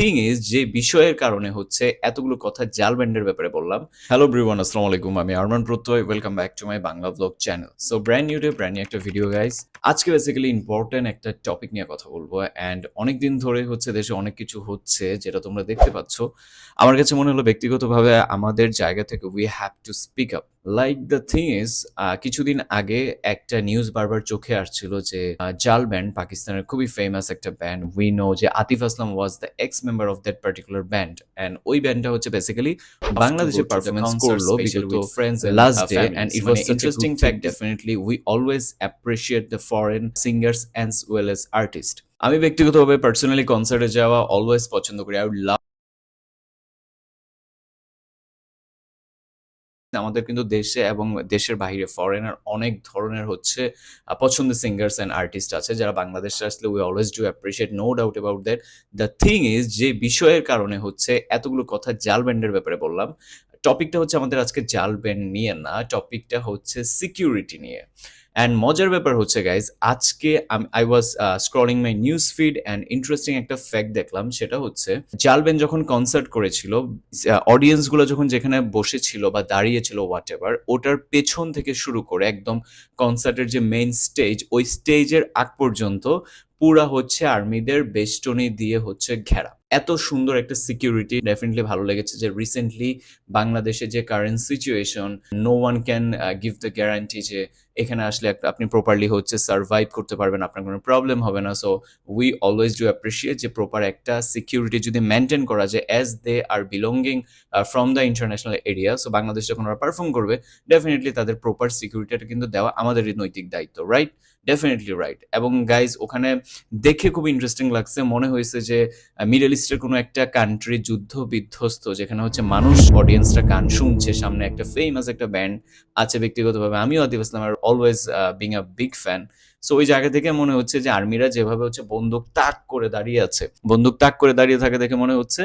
Thing is যে বিষয়ের কারণে হচ্ছে এতগুলো কথা জাল ব্র্যান্ডের ব্যাপারে বললাম। হ্যালো ব্রিওয়ান আসসালামু আলাইকুম, আমি Arman Pratyay. Welcome back to my Bangla blog channel so brand new day brand একটা ভিডিও গাইস আজকে বেসিক্যালি ইম্পর্টেন্ট একটা টপিক নিয়ে কথা বলব অ্যান্ড অনেক দিন ধরে হচ্ছে দেশে অনেক কিছু হচ্ছে যেটা তোমরা দেখতে পাচ্ছ। আমার কাছে মনে হলো ব্যক্তিগতভাবে আমাদের জায়গা থেকে we have to speak up like the thing is কিছুদিন আগে একটা নিউজ বারবার চোখে আসছিল যে জাল ব্যান্ড পাকিস্তানের খুবই ফেমাস একটা ব্যান্ড উই নো যে Atif Aslam was the ex member of that particular band and ওই ব্যান্ডটা হচ্ছে বেসিক্যালি বাংলাদেশে পারফরমেন্স করল was such a interesting good fact thing. definitely we always appreciate the foreign singers as well as artists আমি ব্যক্তিগতভাবে personally কনসার্টে যাওয়া always পছন্দ করি। আই উড লাভ আমাদের কিন্তু দেশে এবং দেশের বাইরে ফরেনার অনেক ধরনের হচ্ছে পছন্দের সিঙ্গার্স অ্যান্ড আর্টিস্ট আছে যারা বাংলাদেশে আসলে we always do appreciate no doubt about that the thing is যে বিষয়ের কারণে হচ্ছে এতগুলো কথা জাল ব্যান্ডের ব্যাপারে বললাম। টপিকটা হচ্ছে আমাদের আজকে জাল ব্যান্ড নিয়ে না টপিকটা হচ্ছে সিকিউরিটি নিয়ে। অ্যান্ড মজার ব্যাপার হচ্ছে গাইজ আজকে I was scrolling my news feed and interesting একটা ফ্যাক্ট দেখলাম, সেটা হচ্ছে জালবেন যখন কনসার্ট করেছিল অডিয়েন্সগুলো যখন যেখানে বসেছিল বা দাঁড়িয়েছিল হোয়াট এভার ওটার পেছন থেকে শুরু করে একদম কনসার্টের যে মেইন স্টেজ ওই স্টেজের আগ পর্যন্ত পুরা হচ্ছে আর্মিদের বেষ্টনী দিয়ে হচ্ছে ঘেরা। এত সুন্দর একটা সিকিউরিটি ডেফিনেটলি ভালো লেগেছে যে রিসেন্টলি বাংলাদেশে যে current situation no one can give the guarantee যে এখানে আসলে একটা আপনি প্রপারলি হচ্ছে সার্ভাইভ করতে পারবেন, আপনার কোনো প্রবলেম হবে না। So we always do appreciate যে প্রপার একটা সিকিউরিটি যদি মেনটেন করা যায় as they are belonging from the international area so Bangladesh যখন ওরা পারফর্ম করবে ডেফিনেটলি তাদের প্রপার সিকিউরিটিটা কিন্তু দেওয়া আমাদেরই নৈতিক দায়িত্ব রাইট ডেফিনেটলি রাইট এবং গাইজ ওখানে দেখে খুব ইন্টারেস্টিং লাগছে। মনে হয়েছে যে মিডল ইস্টের কোনো একটা কান্ট্রি যুদ্ধ বিধ্বস্ত, যেখানে হচ্ছে মানুষ অডিয়েন্সরা গান শুনছে। সামনে একটা ফেমাস একটা ব্যান্ড আছে ব্যক্তিগতভাবে। আমিও আদিব ইসলামের always being a big fan so ওই জায়গা থেকে মনে হচ্ছে যে আর্মিরা যেভাবে হচ্ছে বন্দুক তাক করে দাঁড়িয়ে আছে, বন্দুক তাক করে দাঁড়িয়ে থাকে দেখে মনে হচ্ছে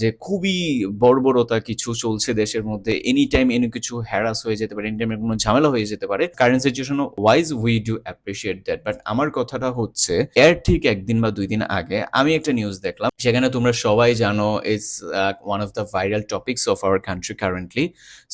যে খুবই বর্বরতা কিছু চলছে দেশের মধ্যে এনি টাইম এনি কিছু হ্যারাস হয়ে যেতে পারে এনি টাইম কোনো ঝামেলা হয়ে যেতে পারে current situation wise we do appreciate that but আমার কথাটা হচ্ছে, এর ঠিক একদিন বা দুই দিন আগে আমি একটা নিউজ দেখলাম, সেখানে তোমরা সবাই জানো it's one of the viral topics of our country currently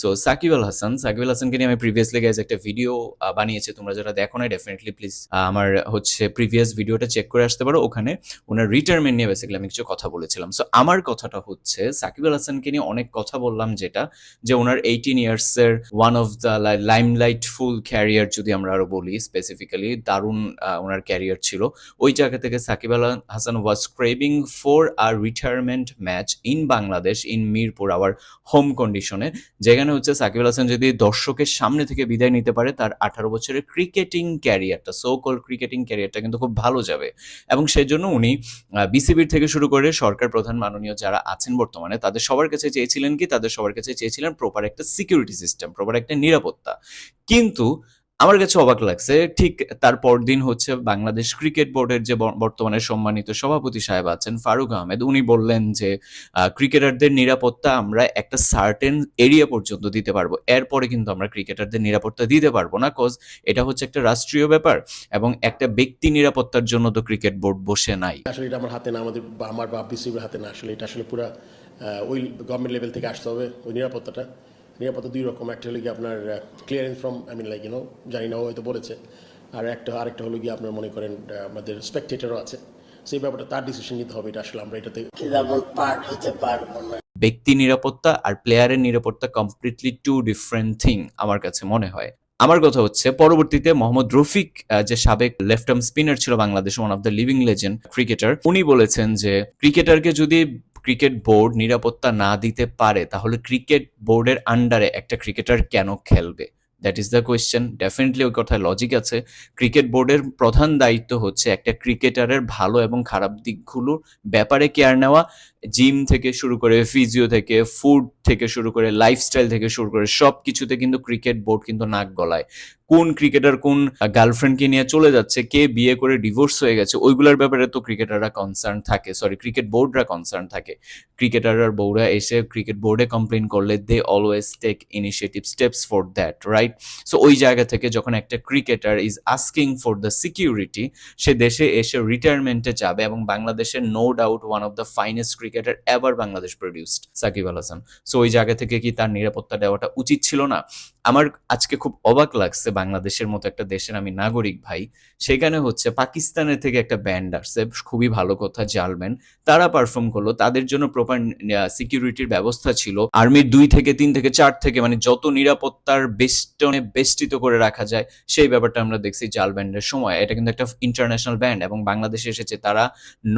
so Shakib Al Hasan, Shakib Al হাসানকে নিয়ে আমি প্রিভিয়াসলি গাইজ একটা ভিডিও বানিয়েছি, তোমরা যারা দেখো না ডেফিনেটলি প্লিজ আমার হচ্ছে প্রিভিয়াস ভিডিওটা চেক করে আসতে পারো। ওখানে ওনার রিটায়ারমেন্ট নিয়ে বেসিক্যালি আমি কিছু কথা বলেছিলাম। সো আমার কথাটা হচ্ছে, সাকিব আল হাসানকে নিয়ে অনেক কথা বললাম যেটা, যে ওনার eighteen ইয়ার্সের one of the limelight full career যদি আমরা আরও বলি স্পেসিফিক্যালি দারুণ ওনার ক্যারিয়ার ছিল। ওই জায়গা থেকে Shakib Al Hasan was craving for a retirement match in Bangladesh in Mirpur our home কন্ডিশনে যেখানে হচ্ছে সাকিব আল হাসান যদি দর্শকের সামনে থেকে বিদায় নিতে পারে, তার আঠারো বছরের ক্রিকেটিং ক্যারিয়ারটা সো কল ক্রিকেটিং ক্যারিয়ারটা কিন্তু খুব ভালো যাবে। এবং সেই জন্য উনি বিসিবির থেকে শুরু করে সরকার প্রধান মাননীয় যারা আছেন বর্তমানে, তাদের সবার কাছে চেয়েছিলেন কি? তাদের সবার কাছে চেয়েছিলেন প্রপার একটা সিকিউরিটি সিস্টেম প্রপার একটা নিরাপত্তা। কিন্তু আমার কাছে অবাক লাগছে। ঠিক তার পরদিন হচ্ছে বাংলাদেশ ক্রিকেট বোর্ডের যে বর্তমানে সম্মানিত সভাপতি সাহেব আছেন ফারুক আহমেদ, উনি বললেন যে ক্রিকেটারদের নিরাপত্তা আমরা একটা সার্টেন এরিয়া পর্যন্ত দিতে পারব। এরপরে কিন্তু আমরা ক্রিকেটারদের নিরাপত্তা দিতে পারব না কজ এটা হচ্ছে একটা রাষ্ট্রীয় ব্যাপার এবং একটা ব্যক্তি নিরাপত্তার জন্য তো ক্রিকেট বোর্ড বসে নাই। আসলে এটা আমার হাতে না, আমাদের আমার বা বিসিবির হাতে না, আসলে এটা আসলে পুরো ওই গভর্নমেন্ট লেভেল থেকে আসতে হবে ওই নিরাপত্তাটা। নিরাপত্তা দুই রকম। একটা হলো গিয়ে আপনার clearance from I mean like you know জানি না হয়তো বলেছে। আর একটা আরেকটা হলো গিয়ে আপনার মনে করেন আমাদের স্পেকটেটারও আছে। সেই ব্যাপারটা তার ডিসিশন নিতে হবে এটা আসলে আমরা এটাতে পার্ট হতে পারব না। ব্যক্তি নিরাপত্তা আর প্লেয়ারের নিরাপত্তা কমপ্লিটলি টু ডিফারেন্ট থিং আমার কাছে মনে হয়। আমার কথা হচ্ছে, পরবর্তীতে মোহাম্মদ রফিক যে সাবেক লেফট আর্ম স্পিনার ছিল Bangladesh one of the living legend cricketer উনি বলেছেন যে ক্রিকেটারকে যদি ক্রিকেট বোর্ড নিরাপত্তা না দিতে পারে, তাহলে ক্রিকেট বোর্ডের আন্ডারে একটা ক্রিকেটার কেন খেলবে? That is the question definitely ওই কথায় লজিক আছে। ক্রিকেট বোর্ডের প্রধান দায়িত্ব হচ্ছে একটা ক্রিকেটারের ভালো এবং খারাপ দিকগুলোর ব্যাপারে কেয়ার নেওয়া। জিম থেকে শুরু করে ফিজিও থেকে ফুড থেকে শুরু করে লাইফস্টাইল থেকে শুরু করে সব কিছুতে কিন্তু ক্রিকেট বোর্ড কিন্তু নাক গলায়। কোন ক্রিকেটার কোন গার্লফ্রেন্ডকে নিয়ে চলে যাচ্ছে, কে বিয়ে করে ডিভোর্স হয়ে গেছে, ওইগুলোর ব্যাপারে তো ক্রিকেটাররা কনসার্ন থাকে সরি ক্রিকেট বোর্ডরা কনসার্ন থাকে। ক্রিকেটাররা বউরা এসে ক্রিকেট বোর্ডে কমপ্লেন করলে they always take initiative steps for that right so ওই জায়গা থেকে যখন একটা cricketer is asking for the security সে দেশে এসে রিটায়ারমেন্টে যাবে এবং বাংলাদেশের no doubt one of the finest cricketer ever Bangladesh produced Shakib Al Hasan. So ওই জায়গা থেকে কি তার নিরাপত্তা দেওয়াটা উচিত ছিল না? আমার আজকে খুব অবাক লাগছে বাংলাদেশের মতো একটা দেশের আমি নাগরিক ভাই, সেখানে হচ্ছে পাকিস্তানের থেকে একটা ব্যান্ড আসছে, খুবই ভালো কথা জালম্যান তারা পারফর্ম করল, তাদের জন্য প্রপার সিকিউরিটির ব্যবস্থা ছিল। আর্মির দুই থেকে, তিন থেকে, চার থেকে মানে যত নিরাপত্তার বেষ্টনে বেষ্টিত করে রাখা যায়, সেই ব্যাপারটা আমরা দেখছি জাল ব্যান্ডের সময়। এটা কিন্তু একটা ইন্টারন্যাশনাল ব্যান্ড এবং বাংলাদেশে এসেছে তারা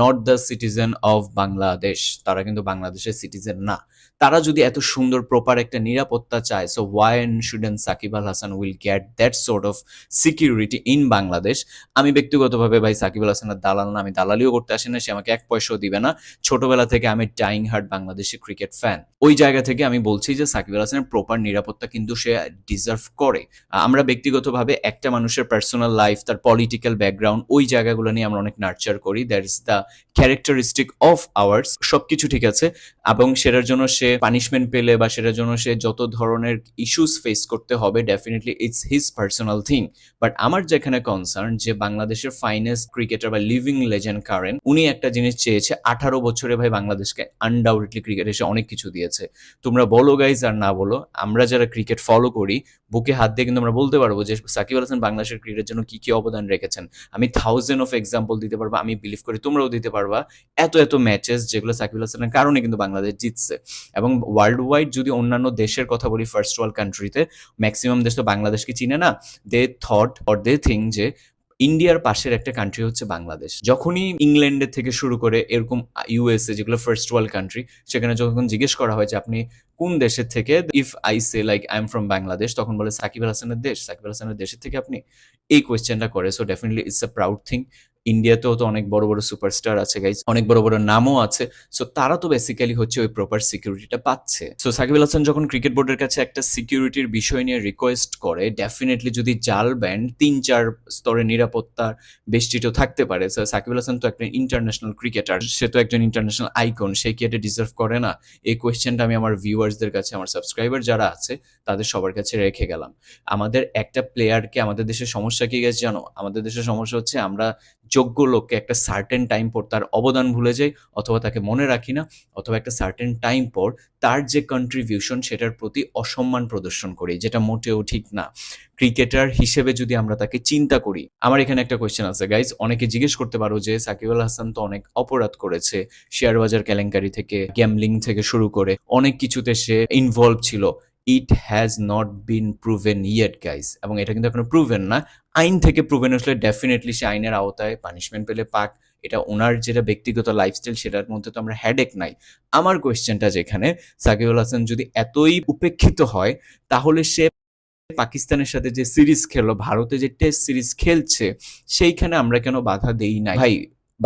not the citizen of Bangladesh তারা কিন্তু বাংলাদেশের সিটিজেন না। তারা যদি এত সুন্দর প্রপার একটা নিরাপত্তা চায় so why shouldn't Shakib Al Hasan will get that sort of security in Bangladesh. আমি ব্যক্তিগতভাবে ভাই সাকিব আল হাসানের দালাল না, আমি দালালিও করতে আসি না, সে আমাকে এক পয়সাও দিবে না। ছোটবেলা থেকে আমি dying heart Bangladeshi cricket fan ওই জায়গা থেকে আমি বলছি যে সাকিব আল হাসানের প্রপার নিরাপত্তা কিন্তু সে ডিজার্ভ করে। আমরা ব্যক্তিগতভাবে একটা মানুষের পার্সোনাল লাইফ তার পলিটিক্যাল ব্যাকগ্রাউন্ড ওই জায়গাগুলো নিয়ে আমরা অনেক নার্চার করি। That is the characteristic of ours সবকিছু ঠিক আছে। এবং সেটার জন্য সে পানিশমেন্ট পেলে বা সেটার জন্য সে যত ধরনের ইস্যুস ফেস করতে হবে definitely it's his personal thing but আমার যেখানে কনসার্ন যে বাংলাদেশের ফাইনেস্ট ক্রিকেটার বা লিভিং লেজেন্ড কারেন, উনি একটা জিনিস চেয়েছে, আঠারো বছরে ভাই বাংলাদেশকে আনডাউটেডলি ক্রিকেট এসে অনেক কিছু দিয়েছে। তোমরা বলো গাইজ আর না বলো, আমরা যারা ক্রিকেট ফলো করি, বুকে হাত দিয়ে কিন্তু আমরা বলতে পারব যে সাকিব আল হাসান বাংলাদেশের ক্রিকেটের জন্য কি কি অবদান রেখেছেন। আমি থাউজেন্ড অফ এক্সাম্পল দিতে পারব, আমি বিলিভ করি, তোমরাও দিতে পারবা। এত এত ম্যাচেস যেগুলো সাকিব আল হাসানের কারণে কিন্তু বাংলাদেশ জিতছে। এবং ওয়ার্ল্ড ওয়াইড যদি অন্যান্য দেশের কথা বলি ফার্স্ট ওয়ার্ল্ড কান্ট্রিতে ম্যাক্সিমাম দেশ তো বাংলাদেশকে চিনে না। They thought or they think যে ইন্ডিয়ার পাশের একটা কান্ট্রি হচ্ছে বাংলাদেশ। যখনই ইংল্যান্ডের থেকে শুরু করে এরকম ইউএসএ যেগুলো ফার্স্ট ওয়ার্ল্ড কান্ট্রি সেখানে যখন জিজ্ঞেস করা হয় যে আপনি কোন দেশের থেকে if I say like I am from Bangladesh তখন বলে সাকিব হাসানের দেশ। সাকিব হাসানের দেশের থেকে আপনি এই কোয়েশ্চেনটা করে। So definitely it's a proud thing ইন্ডিয়াতেও তো অনেক বড় বড় সুপারস্টার আছে গাইজ অনেক বড় বড় নামও আছে। সো তারা তো বেসিক্যালি হচ্ছে ওই প্রপার সিকিউরিটিটা পাচ্ছে। সো সাকিব আল হাসান যখন ক্রিকেট বোর্ডের কাছে একটা সিকিউরিটির বিষয় নিয়ে রিকোয়েস্ট করে ডেফিনেটলি যদি জাল ব্যান্ড, তিন চার স্তরে নিরাপত্তার বেষ্টিত থাকতে পারে। সো সাকিব আল হাসান তো একটা ইন্টারন্যাশনাল ক্রিকেটার সে তো একজন ইন্টারন্যাশনাল আইকন সে কি এটা ডিজার্ভ করে না? এই কোয়েশ্চেনটা আমি আমার ভিউয়ার্সদের কাছে, আমার সাবস্ক্রাইবার যারা আছে, তাদের সবার কাছে রেখে গেলাম। আমাদের একটা প্লেয়ারকে আমাদের দেশের সমস্যা কি গেছে জানো? আমাদের দেশের সমস্যা হচ্ছে আমরা যোগ্য লোককে একটা সার্টেন টাইম পর তার অবদান ভুলে যাই, অথবা তাকে মনে রাখি না, অথবা একটা সার্টেন টাইম পর তার যে কন্ট্রিবিউশন সেটার প্রতি অসম্মান প্রদর্শন করি, যেটা মোটেও ঠিক না। ক্রিকেটার হিসেবে যদি আমরা তাকে চিন্তা করি, আমার এখানে একটা কোয়েশ্চেন আছে গাইজ অনেকে জিজ্ঞেস করতে পারো যে সাকিব আল হাসান তো অনেক অপরাধ করেছে শেয়ার বাজার কেলেঙ্কারি থেকে গ্যামলিং থেকে শুরু করে, অনেক কিছুতে সে ইনভলভ ছিল। It has not been proven yet guys এবং এটা কিন্তু এখনও প্রুভেন না। আইন থেকে প্রুভেন আসলে ডেফিনেটলি সে আইনের আওতায় পানিশমেন্ট পেলে পাক। এটা ওনার যেটা ব্যক্তিগত লাইফস্টাইল সেটার মধ্যে তো আমরা হ্যাডেক নাই। আমার কোয়েশ্চেনটা যেখানে, সাকিবুল হাসান যদি এতই উপেক্ষিত হয়, তাহলে সে পাকিস্তানের সাথে যে সিরিজ খেললো, ভারতে যে টেস্ট সিরিজ খেলছে, সেইখানে আমরা কেন বাধা দেই না ভাই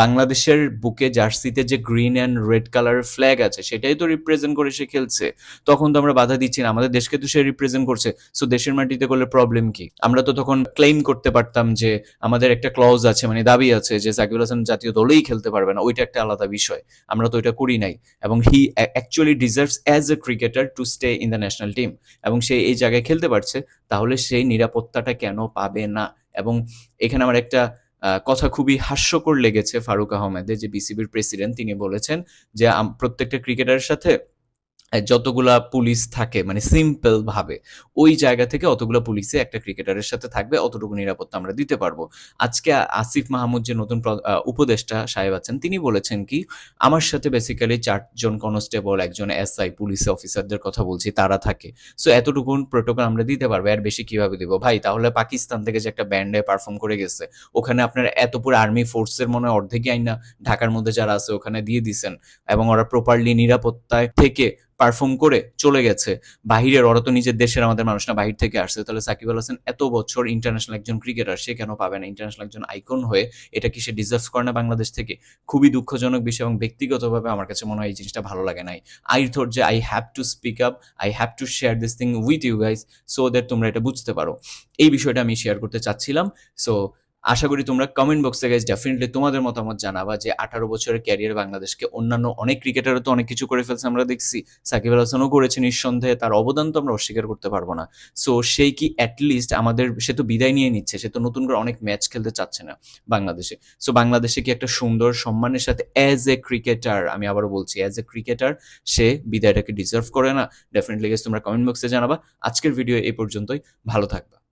বাংলাদেশের বুকে জার্সিতে যে green and red colour flag আছে, সেটাই তো রিপ্রেজেন্ট করে সে খেলছে। তখন তো আমরা বাধা দিচ্ছি না, আমাদের দেশকে তো সে রিপ্রেজেন্ট করছে। সো দেশের মাটিতে করলে প্রবলেম কি? আমরা তো তখন ক্লেম করতে পারতাম যে আমাদের একটা ক্লজ আছে মানে দাবি আছে যে সাকিবুল হাসান জাতীয় দলেই খেলতে পারবে না, ওইটা একটা আলাদা বিষয়। আমরা তো ওইটা করি নাই। এবং he actually deserves as a cricketer to stay in the national team এবং সে এই জায়গায় খেলতে পারছে, তাহলে সেই নিরাপত্তাটা কেন পাবে না? এবং এখানে আমার একটা কথা খুবই হাস্যকর লেগেছে ফারুক আহমেদের, যে বিসিবির প্রেসিডেন্ট তিনি বলেছেন যে প্রত্যেকটা ক্রিকেটারের সাথে যতগুলা পুলিশ থাকে মানে সিম্পল ভাবে, ওই জায়গা থেকে অতগুলা পুলিশে একটা ক্রিকেটারের সাথে থাকবে, অতটুকু নিরাপত্তা আমরা দিতে পারব। আজকে আসিফ মাহমুদ যে নতুন উপদেষ্টা সাহেব আছেন, তিনি বলেছেন কি, আমার সাথে বেসিক্যালি চারজন কনস্টেবল একজন এসআই পুলিশ অফিসারদের কথা বলছি, তারা থাকে। সো এতটুকু প্রোটোকল আমরা দিতে পারব, এর বেশি কীভাবে দিব? ভাই, তাহলে পাকিস্তান থেকে যে একটা ব্যান্ডে পারফর্ম করে গেছে, ওখানে আপনার এত পুরো আর্মি ফোর্সের মনে হয় অর্ধেকই আইনা ঢাকার মধ্যে যারা আছে, ওখানে দিয়ে দিছেন। এবং ওরা প্রপারলি নিরাপত্তায় থেকে পারফর্ম করে চলে গেছে। বাহিরের, ওরা তো নিজের দেশের আমাদের মানুষ না, বাহির থেকে আসছে। তাহলে সাকিব আল হাসান এত বছর ইন্টারন্যাশনাল একজন ক্রিকেটার সে কেন পাবে না? ইন্টারন্যাশনাল একজন আইকন হয়ে এটা কি সে ডিজার্ভ করে না বাংলাদেশ থেকে? খুবই দুঃখজনক বিষয় এবং ব্যক্তিগতভাবে আমার কাছে মনে হয় এই জিনিসটা ভালো লাগে নাই। আই থট যে I have to speak up I have to share this thing with you guys so that তোমরা এটা বুঝতে পারো। এই বিষয়টা আমি শেয়ার করতে চাচ্ছিলাম। সো আশা করি তোমরা কমেন্ট বক্সে গাইজ ডেফিনেটলি তোমাদের মতামত জানাবা যে আঠারো বছরের ক্যারিয়ার বাংলাদেশকে অন্যান্য অনেক ক্রিকেটারও তো অনেক কিছু করে ফেলছে আমরা দেখছি। সাকিব আল হাসানও করেছে নিঃসন্দেহে, তার অবদান তো আমরা অস্বীকার করতে পারব না। সো সেই কি অ্যাটলিস্ট আমাদের, সে তো বিদায় নিয়ে নিচ্ছে, সে তো নতুন করে অনেক ম্যাচ খেলতে চাচ্ছে না বাংলাদেশে। সো বাংলাদেশে কি একটা সুন্দর সম্মানের সাথে অ্যাজ এ ক্রিকেটার আমি আবারও বলছি অ্যাজ এ ক্রিকেটার সে বিদায়টাকে ডিজার্ভ করে না। ডেফিনেটলি গেস তোমরা কমেন্ট বক্সে জানাবা। আজকের ভিডিও এই পর্যন্তই। ভালো থাকবা।